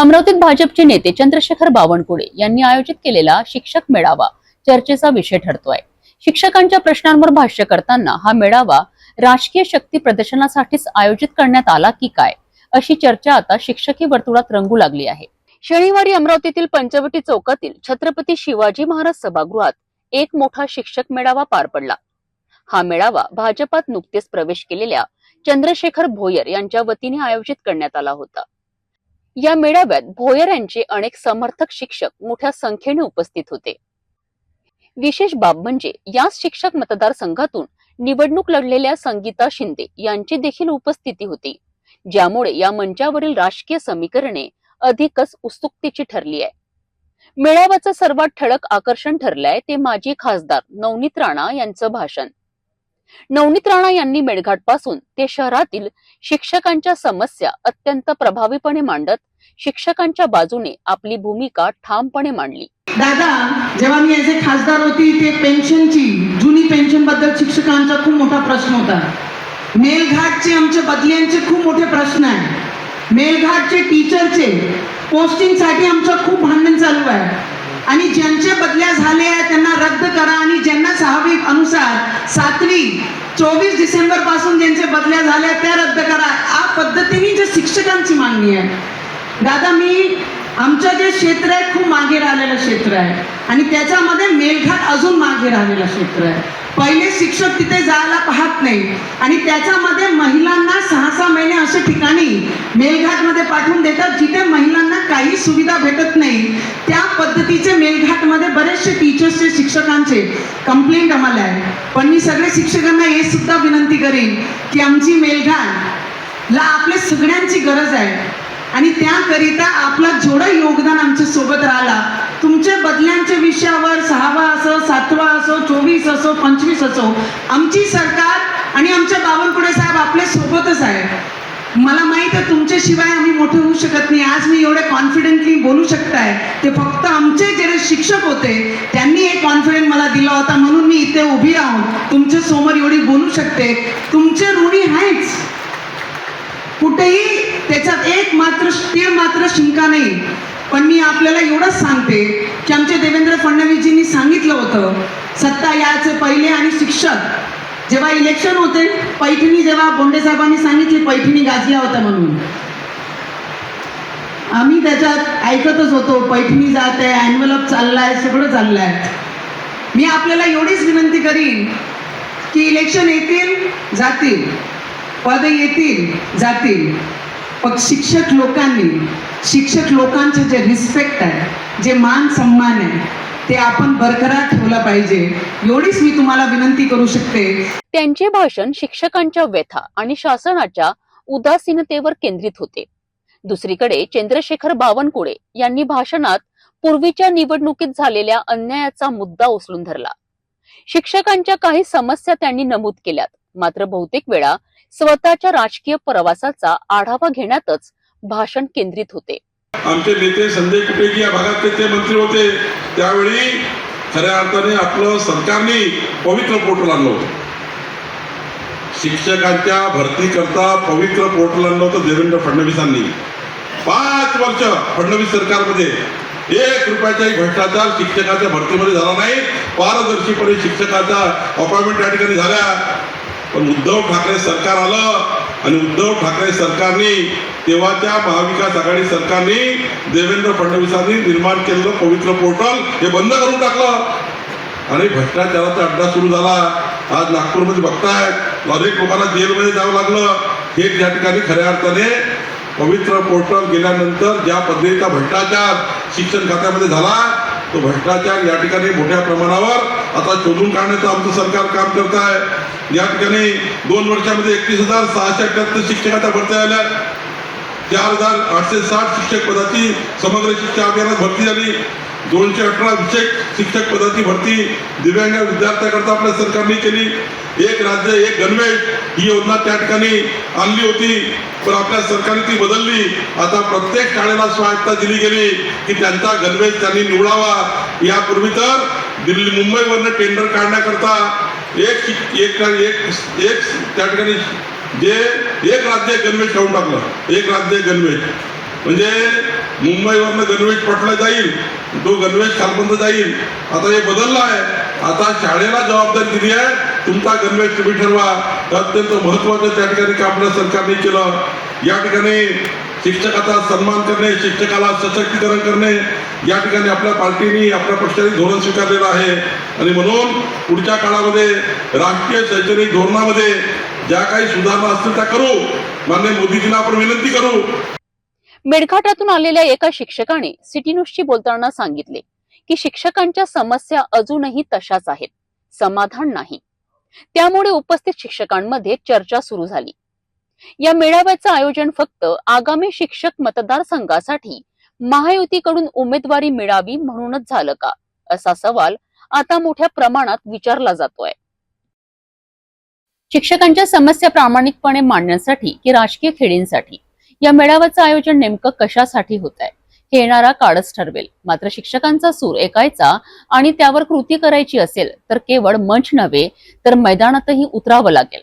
अमरावतीत भाजपचे नेते चंद्रशेखर बावनकुळे यांनी आयोजित केलेला शिक्षक मेळावा चर्चेचा विषय ठरतोय. शिक्षकांच्या प्रश्नांवर भाष्य करताना हा मेळावा राजकीय शक्ती प्रदर्शनासाठीच आयोजित करण्यात आला की काय? अशी चर्चा आता शिक्षकी वर्तुळात रंगू लागली आहे. शनिवारी अमरावतीतील पंचवटी चौकातील छत्रपती शिवाजी महाराज सभागृहात एक मोठा शिक्षक मेळावा पार पडला. हा मेळावा भाजपात नुकतेच प्रवेश केलेल्या चंद्रशेखर भोयर यांच्या वतीने आयोजित करण्यात आला होता. या मेळाव्यात भोयर यांचे अनेक समर्थक शिक्षक मोठ्या संख्येने उपस्थित होते. विशेष बाब म्हणजे याच शिक्षक मतदारसंघातून निवडणूक लढलेल्या संगीता शिंदे यांची देखील उपस्थिती होती ज्यामुळे या मंचावरील राजकीय समीकरणे अधिकच उत्सुकतेची ठरली आहे. मेळाव्याचं सर्वात ठळक आकर्षण ठरलंय ते माजी खासदार नवनीत राणा यांचं भाषण. नवनीत राणा यांनी मेळघाटपासून ते शहरातील शिक्षकांच्या समस्या अत्यंत प्रभावीपणे मांडत शिक्षकांच्या बाजूने आपली भूमिका ठामपणे मांडली. दादा जेव्हा मी याचे खासदार होती ते पेन्शनची जुनी पेन्शनबद्दल शिक्षकांचा खूप मोठा प्रश्न होता. मेलघाटचे आमच्या बदल्यांचे खूप मोठे प्रश्न आहे. मेलघाटचे टीचरचे पोस्टिंगसाठी आमचं खूप भांडण चालू आहे. आणि ज्यांचे बदल्या झाले आहेत त्यांना रद्द करा आणि ज्यांना सहावी चोवीस डिसेंबरपासून ज्यांचे बदल्या झाल्या त्या रद्द करा. या पद्धतीने जे शिक्षकांची मागणी आहे. दादा मी आमचं जे क्षेत्र आहे खूप मागे राहिलेलं क्षेत्र आहे. आणि त्याच्यामध्ये मेलघाट अजून मागे राहिलेलं क्षेत्र आहे. पहिले शिक्षक तिथे जायला पाहत नाही. आणि त्याच्यामध्ये महिलांना सहा सहा महिने असे ठिकाणी मेलघाटमध्ये पाठवून देतात जिथे महिलांना सुविधा भेटत नाही. त्या पद्धतीचे मेलघाटमध्ये बरेचसे टीचर्सचे शिक्षकांचे कंप्लेंट आम्हाला आहे. पण मी सगळे शिक्षकांना हे सुद्धा विनंती करेन की आमची मेलघाट ला आपल्या सगळ्यांची गरज आहे. आणि त्याकरिता आपलं जेवढं योगदान आमच्यासोबत राहिला तुमच्या बदल्यांच्या विषयावर सहावा असो सातवा असो चोवीस असो पंचवीस असो आमची सरकार आणि आमच्या बावनकुळे साहेब आपल्या सोबतच आहे. मला माहीत आहे तुमच्याशिवाय आम्ही मोठे होऊ शकत नाही. आज मी एवढे कॉन्फिडेंटली बोलू शकताय. ते फक्त आमचे जे शिक्षक होते त्यांनी एक कॉन्फिडन्स मला दिला होता. म्हणून मी इथे उभी राहून तुमच्यासमोर एवढी बोलू शकते. तुमचे ऋणी आहेच कुठेही त्याच्यात एक मात्र तीळ मात्र शिंका नाही. पण मी आपल्याला एवढंच सांगते की आमचे देवेंद्र फडणवीसजींनी सांगितलं होतं सत्ता याचे पहिले आणि शिक्षक. जेव्हा इलेक्शन होते पैठणी जेव्हा बोंडे साहेबांनी सांगितली पैठणी गाजल्या होत्या म्हणून. आम्ही त्याच्यात ऐकतच होतो पैठणी जात आहे अॅन्व्हलप चाललाय सगळं चाललंय. मी आपल्याला एवढीच विनंती करीन की इलेक्शन येतील जातील. पद येतील जातील. पण शिक्षक लोकांनी शिक्षक लोकांचं जे रिस्पेक्ट आहे जे मान सन्मान आहे ते आपण बरकरार ठेवलं पाहिजे. एवढीच मी तुम्हाला विनंती करू शकते. त्यांचे भाषण शिक्षकांच्या व्यथा आणि शासनाच्या उदासीनतेवर केंद्रित होते. दुसरीकडे चंद्रशेखर बावनकुळे यांनी भाषणात पूर्वीच्या निवडणुकीत झालेल्या अन्यायाचा मुद्दा उचलून धरला. शिक्षकांच्या काही समस्या त्यांनी नमूद केल्यात. मात्र बहुतेक वेळा स्वतःच्या राजकीय प्रवासाचा आढावा घेण्यातच भाषण केंद्रित होते. आमचे नेते संजय कुटेजी या भागातले ते मंत्री होते. त्यावेळी खऱ्या अर्थाने आपलं सरकारने पवित्र पोर्टल आणलं होतं. शिक्षकांच्या भरती करता पवित्र पोर्टल आणलं होतं देवेंद्र फडणवीसांनी. पाच वर्ष फडणवीस सरकारमध्ये एक रुपयाचाही भ्रष्टाचार शिक्षकाच्या भरतीमध्ये झाला नाही. पारदर्शीपणे शिक्षकाच्या अपॉइंटमेंट या ठिकाणी झाल्या. पण उद्धव ठाकरे सरकार आलं. आणि उद्धव ठाकरे सरकारने तेव्हाच्या महाविकास आघाडी सरकारने देवेंद्र फडणवीसांनी निर्माण केलेलं पवित्र पोर्टल हे बंद करून टाकलं. आणि भ्रष्टाचाराचा अड्डा सुरू झाला. आज नागपूरमध्ये बघताय अनेक लोकांना जेलमध्ये जावं लागलं. हे या ठिकाणी खऱ्या अर्थाने पवित्र पोर्टल गेल्यानंतर ज्या पद्धतीचा भ्रष्टाचार शिक्षण खात्यामध्ये झाला तो भ्रष्टाचार या ठिकाणी मोठ्या प्रमाणावर आता शोधून काढण्याचं आमचं सरकार काम करत आहे. या ठिकाणी दोन वर्षामध्ये एकतीस हजार सहाशे अठ्याहत्तर शिक्षकाच्या भरत्या आल्या चार हजार आठशे साठ शिक्षक पदाची समग्र शिक्षा अभियानात भरती झाली. दोनशे अठरा विषय शिक्षक पदाची भरती दिव्यांग विद्यार्थ्याकरता आपल्या सरकारने केली. एक राज्य एक गणवेश ही योजना त्या ठिकाणी आणली होती. पण आपल्या सरकारने ती बदलली. आता प्रत्येक शाळेला स्वायत्ता दिली गेली की त्यांचा गणवेश त्यांनी निवडावा. यापूर्वी तर दिल्ली मुंबईवरनं टेंडर काढण्याकरता एक एक एक एक त्या ठिकाणी जे एक राज्य गणवेश ठेवून टाकलं. एक राज्य गणवेश. म्हणजे मुंबईवरनं गणवेश पटला जाईल तो गणवेश खालपर्यंत जाईल. आता हे बदललं आहे. आता शाळेला जबाबदारी दिली आहे. तुमचा गणवेश तुम्ही ठरवा. अत्यंत महत्वाचं त्या ठिकाणी काम आपल्या सरकारने केलं. या ठिकाणी शिक्षकाचा सन्मान करणे शिक्षकाला सशक्तीकरण करणे या ठिकाणी आपल्या पार्टीने आपल्या पक्षाने धोरण स्वीकारलेलं आहे. आणि म्हणून पुढच्या काळामध्ये राष्ट्रीय शैक्षणिक धोरणामध्ये ज्या काही सुधारणा असतील त्या करू. मान्य मोदीजींना आपण विनंती करू. मेळघाटातून आलेल्या एका शिक्षकाने सिटी न्यूजशी बोलताना सांगितले की शिक्षकांच्या समस्या अजूनही तशाच आहेत. समाधान नाही. त्यामुळे उपस्थित शिक्षकांमध्ये चर्चा सुरू झाली. या मेळाव्याचं आयोजन फक्त आगामी शिक्षक मतदारसंघासाठी महायुतीकडून उमेदवारी मिळावी म्हणूनच झालं का? असा सवाल आता मोठ्या प्रमाणात विचारला जातोय. शिक्षकांच्या समस्या प्रामाणिकपणे मांडण्यासाठी की राजकीय खेळींसाठी? या मेळाव्याचं आयोजन नेमकं कशासाठी होत आहे हे येणारा काळच ठरवेल. मात्र शिक्षकांचा सूर ऐकायचा आणि त्यावर कृती करायची असेल तर केवळ मंच नव्हे तर मैदानातही उतरावं लागेल.